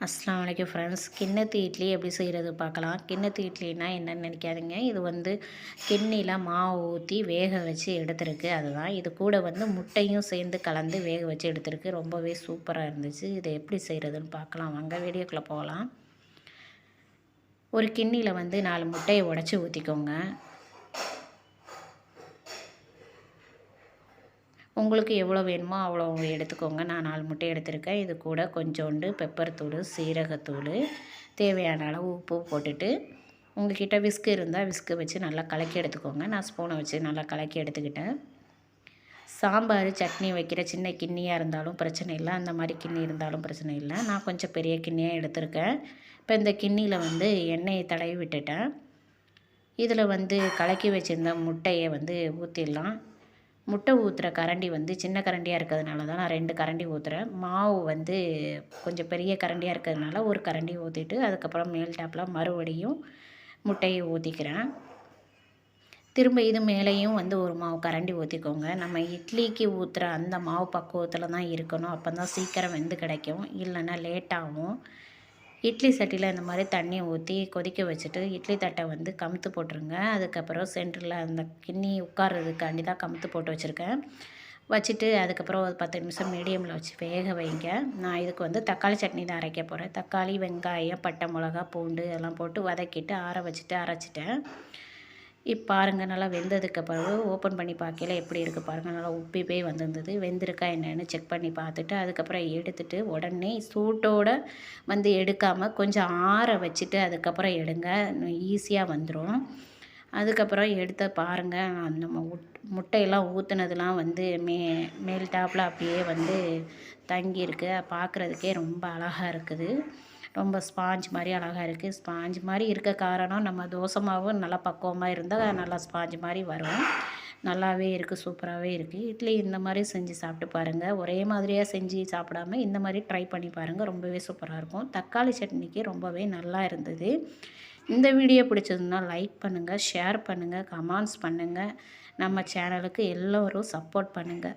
அஸ்லாம் வலைக்கம் ஃப்ரெண்ட்ஸ் கிண்ணத்து இட்லி எப்படி செய்கிறது பார்க்கலாம். கிண்ணத்து இட்லினா என்னென்னு நினைக்காதீங்க. இது வந்து கிண்ணியில் மாவு ஊற்றி வேக வச்சு எடுத்துருக்கு. அதுதான். இது கூட வந்து முட்டையும் சேர்ந்து கலந்து வேக வச்சு எடுத்துருக்கு. ரொம்பவே சூப்பராக இருந்துச்சு. இதை எப்படி செய்கிறதுன்னு பார்க்கலாம். வாங்க வீடியோக்குள்ளே போகலாம். ஒரு கிண்ணியில் வந்து நாலு முட்டையை உடச்சி ஊற்றிக்கோங்க உங்களுக்கு எவ்வளோ வேணுமோ அவ்வளோ எடுத்துக்கோங்க. நான் நாலு முட்டை எடுத்திருக்கேன். இது கூட கொஞ்சோண்டு பெப்பர் தூள் சீரகத்தூள் தேவையான அளவு உப்பு போட்டுட்டு உங்கள்கிட்ட விஸ்கு இருந்தால் விஸ்கு வச்சு நல்லா கலக்கி எடுத்துக்கோங்க. நான் ஸ்பூனை வச்சு நல்லா கலக்கி எடுத்துக்கிட்டேன். சாம்பார் சட்னி வைக்கிற சின்ன கிண்ணியாக இருந்தாலும் பிரச்சனை இல்லை. அந்த மாதிரி கிண்ணி இருந்தாலும் பிரச்சனை இல்லை. நான் கொஞ்சம் பெரிய கிண்ணியாக எடுத்திருக்கேன். இப்போ இந்த கிண்ணியில் வந்து எண்ணெயை தடவி விட்டுட்டேன். இதில் வந்து கலக்கி வச்சுருந்த முட்டையை வந்து ஊற்றிடலாம் முட்டை ஊற்றுற கரண்டி வந்து சின்ன கரண்டியாக இருக்கிறதுனால தான் நான் ரெண்டு கரண்டி ஊற்றுறேன் மாவு வந்து கொஞ்சம் பெரிய கரண்டியாக இருக்கிறதுனால ஒரு கரண்டி ஊற்றிட்டு அதுக்கப்புறம் மேல் டாப்பில் மறுபடியும் முட்டையை ஊற்றிக்கிறேன் திரும்ப இது மேலேயும் வந்து ஒரு மாவு கரண்டி ஊற்றிக்கோங்க நம்ம இட்லிக்கு ஊற்றுற அந்த மாவு பக்குவத்தில் தான் இருக்கணும். அப்போ தான் சீக்கிரம் வெந்து கிடைக்கும். இல்லைன்னா லேட்டாகும். இட்லி சட்டியில் இந்த மாதிரி தண்ணி ஊற்றி கொதிக்க வச்சுட்டு இட்லி தட்டை வந்து கமுத்து போட்டுருங்க. அதுக்கப்புறம் சென்டரில் அந்த கிண்ணி உட்கார்றதுக்காண்டி தான் கமுத்து போட்டு வச்சுருக்கேன். வச்சுட்டு அதுக்கப்புறம் ஒரு பத்து நிமிஷம் மீடியமில் வச்சு வேக வைங்க. நான் இதுக்கு வந்து தக்காளி சட்னி தான் அரைக்க போகிறேன் தக்காளி வெங்காயம் பட்டை மிளகா பூண்டு இதெல்லாம் போட்டு வதக்கிட்டு ஆற வச்சுட்டு அரைச்சிட்டேன். இப்போ பாருங்கள் நல்லா வெந்ததுக்கு பிறகு ஓப்பன் பண்ணி பார்க்கல எப்படி இருக்குது பாருங்கள் நல்லா உப்பி போய் வந்திருந்தது. வெந்திருக்கா என்னென்னு செக் பண்ணி பார்த்துட்டு அதுக்கப்புறம் எடுத்துட்டு உடனே சூட்டோடு வந்து எடுக்காமல் கொஞ்சம் ஆற வச்சுட்டு அதுக்கப்புறம் எடுங்க. ஈஸியாக வந்துடும் அதுக்கப்புறம் எடுத்த பாருங்கள் நம்ம முட்டையெல்லாம் ஊற்றுனதுலாம் வந்து மே மேல் டாப்பில் அப்படியே வந்து தங்கியிருக்கு. பார்க்குறதுக்கே ரொம்ப அழகாக இருக்குது. ரொம்ப ஸ்பாஞ்ச் மாதிரி அழகாக இருக்குது ஸ்பாஞ்ச் மாதிரி இருக்க காரணம் நம்ம தோசை மாவும் நல்லா பக்குவமாக இருந்தால் நல்லா ஸ்பாஞ்ச் மாதிரி வரும். நல்லாவே இருக்குது சூப்பராகவே இருக்குது இட்லி இந்த மாதிரி செஞ்சு சாப்பிட்டு பாருங்கள் ஒரே மாதிரியாக செஞ்சு சாப்பிடாம இந்த மாதிரி ட்ரை பண்ணி பாருங்கள் ரொம்பவே சூப்பராக இருக்கும். தக்காளி சட்னிக்கு ரொம்பவே நல்லா இருந்தது. இந்த வீடியோ பிடிச்சதுன்னா லைக் பண்ணுங்கள் ஷேர் பண்ணுங்கள் கமெண்ட்ஸ் பண்ணுங்கள் நம்ம சேனலுக்கு எல்லோரும் சப்போர்ட் பண்ணுங்கள்